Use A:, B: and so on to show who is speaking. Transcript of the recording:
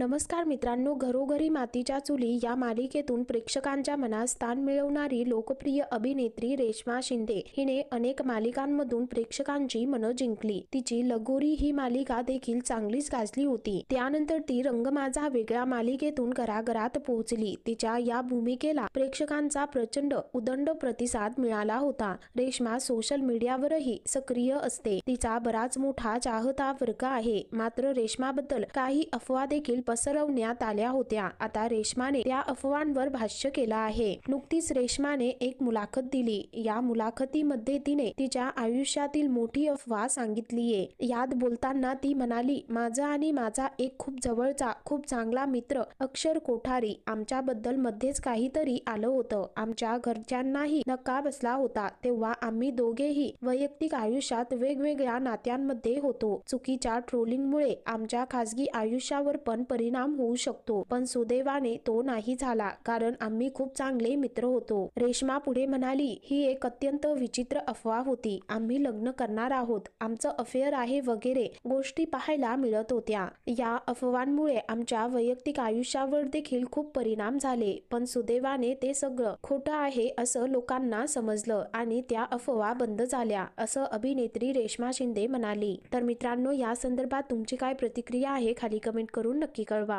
A: नमस्कार मित्रांनो घरोघरी मातीच्या चुली या मालिकेतून प्रेक्षकांच्या मनात स्थान मिळवणारी लोकप्रिय अभिनेत्री रेश्मा शिंदे हिने अनेक मालिकांमधून प्रेक्षकांची मनं जिंकली. तिची लगोरी ही मालिका देखील चांगलीच गाजली होती. त्यानंतर ती रंग माझा वेगळ्या मालिकेतून घराघरात पोहोचली. तिच्या या भूमिकेला प्रेक्षकांचा प्रचंड उदंड प्रतिसाद मिळाला होता. रेश्मा सोशल मीडियावरही सक्रिय असते. तिचा बराच मोठा चाहता वर्ग आहे. मात्र रेश्माबद्दल काही अफवा देखील पसरवण्यात आल्या होत्या. आता रेश्माने त्या अफवांवर भाष्य केलं आहे. नुकतीच रेश्माने एक मुलाखत दिली. या मुलाखतीमध्ये तिने तिच्या आयुष्यातील मोठी अफवा सांगितलीये. यात बोलताना ती म्हणाली माझा आणि माझा एक खूप जवळचा खूप चांगला मित्र अक्षर कोठारी आमच्याबद्दल मध्येच काहीतरी आलं होतं. आमच्या घरच्यांनाही धक्का बसला होता. तेव्हा आम्ही दोघेही वैयक्तिक आयुष्यात वेगवेगळ्या नात्यांमध्ये होतो. चुकीच्या ट्रोलिंगमुळे आमच्या खासगी आयुष्यावर पण परिणाम होऊ शकतो. पण सुदैवाने तो नाही झाला कारण आम्ही खूप चांगले मित्र होतो. रेश्मा पुढे म्हणाली ही एक अत्यंत विचित्र अफवा होती. आम्ही लग्न करणार आहोत. आमचं अफेअर आहे वगैरे. गोष्टी पाहायला मिळत होत्या. या अफवांमुळे आमच्या वैयक्तिक आयुष्यावर देखील खूप परिणाम झाले. पण सुदैवाने ते सगळं खोटं आहे असं लोकांना समजलं आणि त्या अफवा बंद झाल्या असं अभिनेत्री रेश्मा शिंदे म्हणाली. तर मित्रांनो या संदर्भात तुमची काय प्रतिक्रिया आहे? खाली कमेंट करून नक्की નક્કી કરવા